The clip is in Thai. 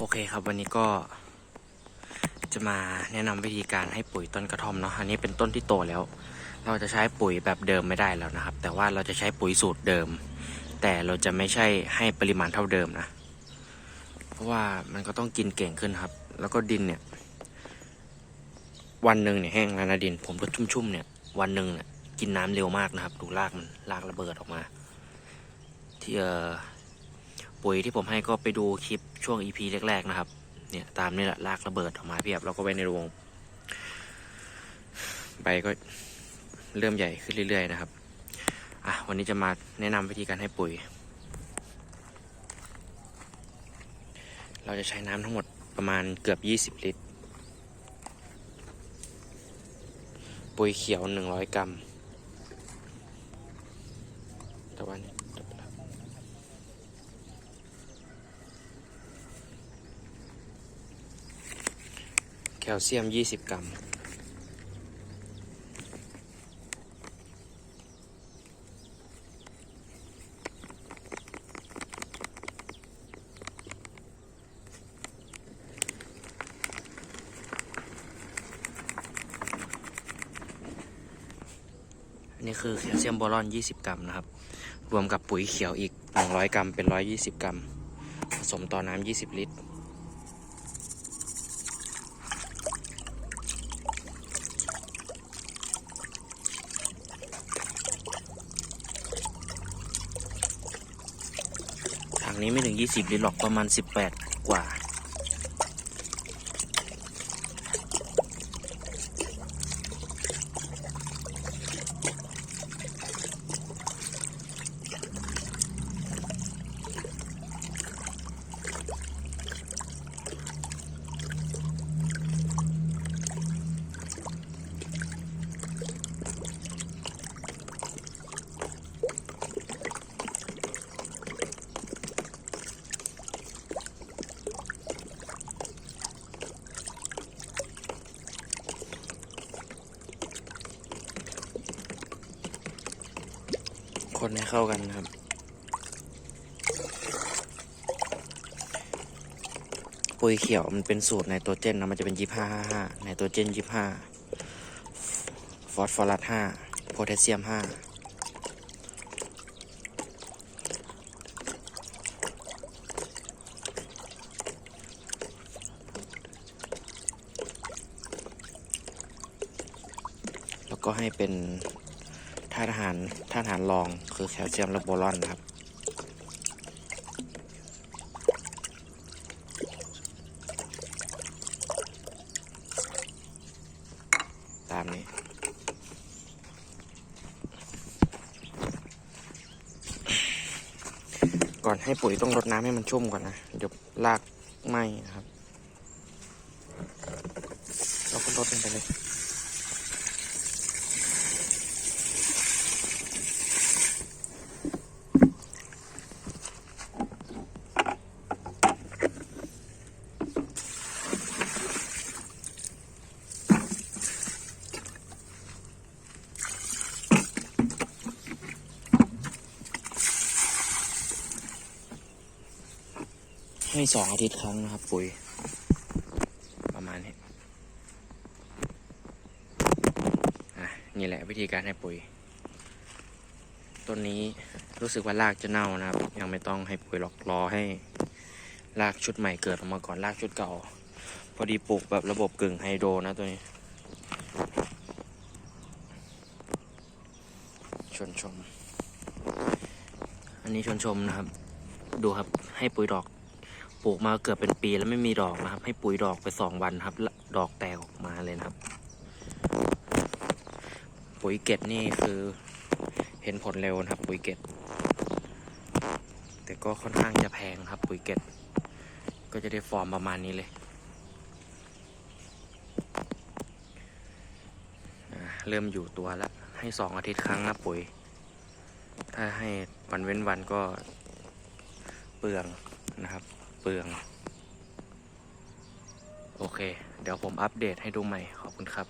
โอเคครับวันนี้ก็ จะมาแนะนำวิธีการให้ปุ๋ยต้นกระท่อมเนาะอันนี้เป็นต้นที่โตแล้ว เราจะใช้ปุ๋ยแบบเดิมไม่ได้แล้วนะครับ แต่ว่าเราจะใช้ปุ๋ยสูตรเดิม แต่เราจะไม่ใช่ให้ปริมาณเท่าเดิมนะ เพราะว่ามันก็ต้องกินเก่งขึ้นครับ แล้วก็ดินเนี่ย วันหนึ่งเนี่ยแห้งแล้วนะดิน ผมก็ชุ่มๆเนี่ย วันหนึ่งเนี่ยกินน้ำเร็วมากนะครับ ดูรากมันรากระเบิดออกมา ที่เออ ปุ๋ยที่ผมให้ก็ไปดูคลิปช่วง EP แรกๆนะครับ เนี่ยตามนี่แหละลากระเบิดออกมาเพียบแล้วก็ไว้ในรวงใบก็เริ่มใหญ่ขึ้นเรื่อยๆนะครับอะวันนี้จะมาแนะนำวิธีการให้ปุ๋ย เราจะใช้น้ำทั้งหมดประมาณเกือบ 20 ลิตร ปุ๋ยเขียว 100 กรัมแต่ว่านี่ คลเซียม 20 กรัมอันนี้คือแคลเซียมบอรอน 20 กรัมนะครับ รวมกับปุ๋ยเขียวอีก 100 กรัม เป็น 120 กรัม ผสมต่อน้ำ 20 ลิตร นี้ไม่ถึง 20ลิตรหรอกประมาณ 18 กว่า คนให้เข้ากันนะครับ ปุ๋ยเขียวมันเป็นสูตรไนโตรเจนนะมันจะเป็นยี่ห้าห้าห้าไนโตรเจนยี่ห้าฟอสฟอรัสห้าโพแทสเซียมห้าแล้วก็ให้เป็นาตุอาหารธาตุอาหารรองคือแคลเซียมและโบรอนครับ ตามนี้ ก่อนให้ปุ๋ยต้องรดน้ำให้มันชุ่มก่อนนะเดี๋ยวรากไหมนะครับ เราก็รดลงไปเลย ให้สองอาทิตย์ครั้งนะครับ ปุ๋ย ประมาณนี้นี่แหละวิธีการให้ปุ๋ย ต้นนี้รู้สึกว่ารากจะเน่านะครับ ยังไม่ต้องให้ปุ๋ยหรอกรอให้รากชุดใหม่เกิดออกมาก่อนรากชุดเก่า พอดีปลูกแบบระบบกึ่งไฮโดรนะตัวนี้ชนชม อันนี้ชนชมนะครับ ดูครับให้ปุ๋ยดอก ปลูกมาเกือบเป็นปีแล้วไม่มีดอกนะครับ ให้ปุ๋ยดอกไปสองวันครับ ดอกแตกออกมาเลยนะครับ ปุ๋ยเกตนี่คือเห็นผลเร็วนะครับ ปุ๋ยเกตแต่ก็ค่อนข้างจะแพงครับ ปุ๋ยเกตก็จะได้ฟอร์มประมาณนี้เลย เริ่มอยู่ตัวแล้ว ให้สองอาทิตย์ครั้งนะปุ๋ย ถ้าให้วันเว้นวันก็เปลืองนะครับ เปลือง โอเค เดี๋ยวผมอัปเดตให้ดูใหม่ ขอบคุณครับ